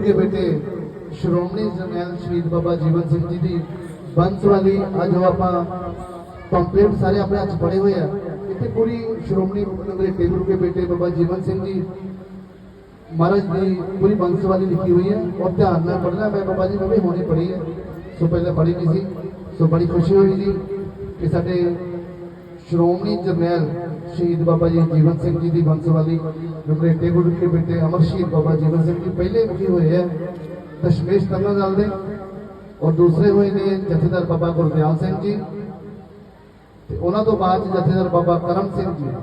ਕੇ ਬੇਟੇ, ਸ਼੍ਰੋਮਣੀ ਜਰਨੈਲ ਸ਼ਹੀਦ ਬਾਬਾ ਜੀਵਨ ਸਿੰਘ ਜੀ ਦੀ ਬੰਸਵਾਲੀ ਅੱਜ ਉਹ ਆਪਾਂ ਪੰਪਲੇਟ ਸਾਰੇ ਆਪਣੇ ਹੱਥ 'ਚ ਹੋਏ ਆ। ਇੱਥੇ ਪੂਰੀ ਸ਼੍ਰੋਮਣੀ ਅੰਗਰੇਜ਼ੀ ਗੁਰੂ ਕੇ ਬੇਟੇ ਬਾਬਾ ਜੀਵਨ ਸਿੰਘ ਜੀ। ਮਹਾਰਾਜ ਦੀ ਪੂਰੀ ਬੰਸਵਾਲੀ ਲਿਖੀ ਹੋਈ ਹੈ। ਔਰ ਧਿਆਨ ਨਾਲ ਪੜ੍ਹਨਾ ਮੈਂ ਬਾਬਾ ਜੀ, ਮੈਂ ਵੀ ਹੁਣੇ ਪੜ੍ਹੀ ਹੈ। ਸੋ ਪਹਿਲਾਂ ਪੜ੍ਹੀ ਨਹੀਂ ਸੀ। ਸੋ ਬੜੀ ਖੁਸ਼ੀ ਹੋਈ ਜੀ ਕਿ ਸਾਡੇ ਸ਼੍ਰੋਮਣੀ ਜਰਨੈਲ ਸ਼ਹੀਦ ਬਾਬਾ ਜੀ ਜੀਵਨ ਸਿੰਘ ਜੀ ਦੀ ਬੰਸਵਾਲੀ ਰੁਕਰੇਟੇ ਗੁਰੂ ਕੇ ਬੇਟੇ ਅਮਰ ਸ਼ਹੀਦ ਬਾਬਾ ਜੀਵਨ ਸਿੰਘ ਜੀ ਪਹਿਲੇ ਮੁਖੀ ਹੋਏ ਹੈ ਦਸ਼ਮੇਸ਼ ਤਰਨਾ ਦੇ ਔਰ ਦੂਸਰੇ ਹੋਏ ਨੇ ਜਥੇਦਾਰ ਬਾਬਾ ਗੁਰਦਿਆਲ ਸਿੰਘ ਜੀ ਤੇ ਉਹਨਾਂ ਤੋਂ ਬਾਅਦ ਜਥੇਦਾਰ ਬਾਬਾ ਕਰਮ ਸਿੰਘ ਜੀ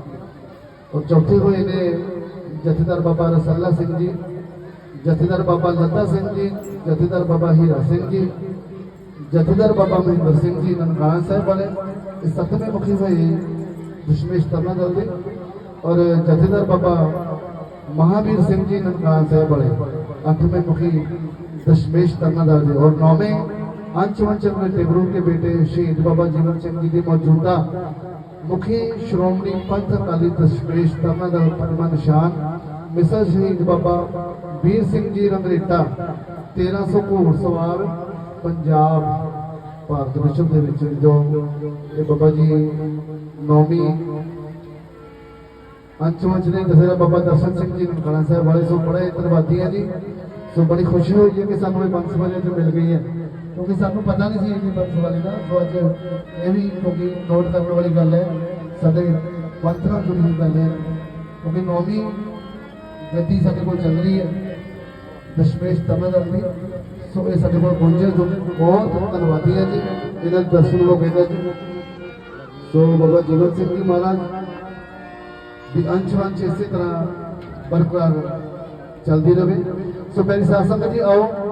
ਔਰ ਚੌਥੇ ਹੋਏ ਨੇ ਜਥੇਦਾਰ ਬਾਬਾ ਰਸੱਲਾ ਸਿੰਘ ਜੀ, ਜਥੇਦਾਰ ਬਾਬਾ ਲੱਤਾ ਸਿੰਘ ਜੀ, ਜਥੇਦਾਰ ਬਾਬਾ ਹੀਰਾ ਸਿੰਘ ਜੀ, ਜਥੇਦਾਰ ਬਾਬਾ ਮਹਿੰਦਰ ਸਿੰਘ ਜੀ, ਨਨਕਾਣਾ ਸਾਹਿਬ ਵਾਲੇ ਇਹ ਸੱਤਵੇਂ ਮੁਖੀ ਹੋਏ ਦਸ਼ਮੇਸ਼ ਤਰਨਾ ਦਲ ਦੇ ਔਰ ਜਥੇਦਾਰ ਬਾਬਾ ਮਹਾਵੀਰ ਸਿੰਘ ਜੀ ਨਨਕਾਣਾ ਸਾਹਿਬ ਵਾਲੇ ਅੱਠਵੇਂ ਮੁਖੀ ਦਸ਼ਮੇਸ਼ ਤਰਨਾ ਦਲ ਦੇ ਔਰ ਨੌਵੇਂ ਅੰਚਵੰਚਨ ਦੇ ਟਿਗਰੂ ਕੇ ਬੇਟੇ ਸ਼ਹੀਦ ਬਾਬਾ ਜੀਵਨ ਸਿੰਘ ਜੀ ਦੀ ਮੌਜੂਦਾ ਮੁਖੀ ਸ਼੍ਰੋਮਣੀ ਪੰਥ ਅਕਾਲੀ ਦਸ਼ਮੇਸ਼ ਤਰਨਾ ਦਲ ਪਰਮਾ ਨਿਸ਼ਾਨ, ਮਿਸਰ ਸ਼ਹੀਦ ਬਾਬਾ ਵੀਰ ਸਿੰਘ ਜੀ ਰੰਗਰੇਟਾ 1300 ਘੋੜ ਸਵਾਰ ਪੰਜਾਬ। ਭਾਰਤ ਵਿਸ਼ਵ ਦੇ ਵਿੱਚ ਜੋ ਇਹ ਬਾਬਾ ਜੀ ਨੌਵੀਂ ਅੰਚਵੰਚ ਨੇ ਦਸਰਾ ਬਾਬਾ ਦਰਸ਼ਨ ਸਿੰਘ ਜੀ ਨਨਕਾਣਾ ਸਾਹਿਬ ਵਾਲੇ, ਸੋ ਬੜੇ ਧੰਨਵਾਦੀ ਹੈ ਜੀ। ਸੋ ਬੜੀ ਖੁਸ਼ੀ ਹੋਈ ਹੈ ਕਿ ਸਾਨੂੰ ਇਹ ਬੰਸ ਵਾਲੇ ਤੇ ਮਿਲ ਗਈ ਹੈ। ਕਿਉਂਕਿ ਸਾਨੂੰ ਪਤਾ ਨਹੀਂ ਸੀ ਇਹ ਬੰਸ ਵਾਲੇ ਦਾ, ਸੋ ਅੱਜ ਇਹ ਵੀ ਕਿਉਂਕਿ ਨੋਟ ਕਰਨ ਵਾਲੀ ਗੱਲ ਹੈ, ਸਾਡੇ ਪੰਥ ਨਾਲ ਜੁੜੀ ਹੋਈ ਗੱਲ ਹੈ। ਕਿਉਂਕਿ ਨੌਵੀਂ ਗੱਦੀ ਸਾਡੇ ਕੋਲ ਚੱਲ ਰਹੀ ਹੈ। ਦਸ਼ਮੇਸ਼ ਤਮਦਲ ਦੀ ਸੋ ਇਹ ਸਾਡੇ ਕੋਲ ਪਹੁੰਚੇ ਜੋ ਬਹੁਤ ਧੰਨਵਾਦੀ ਹੈ ਜੀ। ਇਹਨਾਂ ਦੇ ਦਰਸ਼ਨ ਹੋ ਗਏ ਜੀ। ਸੋ ਬਾਬਾ ਜੀਵਨ ਸਿੰਘ ਜੀ ਮਹਾਰਾਜ ਦੀ ਅੰਸ਼ ਵੰਸ਼ ਇਸੇ ਤਰ੍ਹਾਂ ਬਰਕਰਾਰ ਚੱਲਦੀ ਰਹੇ। ਸੋ ਮੇਰੀ ਸਾਧ ਸੰਗਤ ਜੀ, ਆਓ।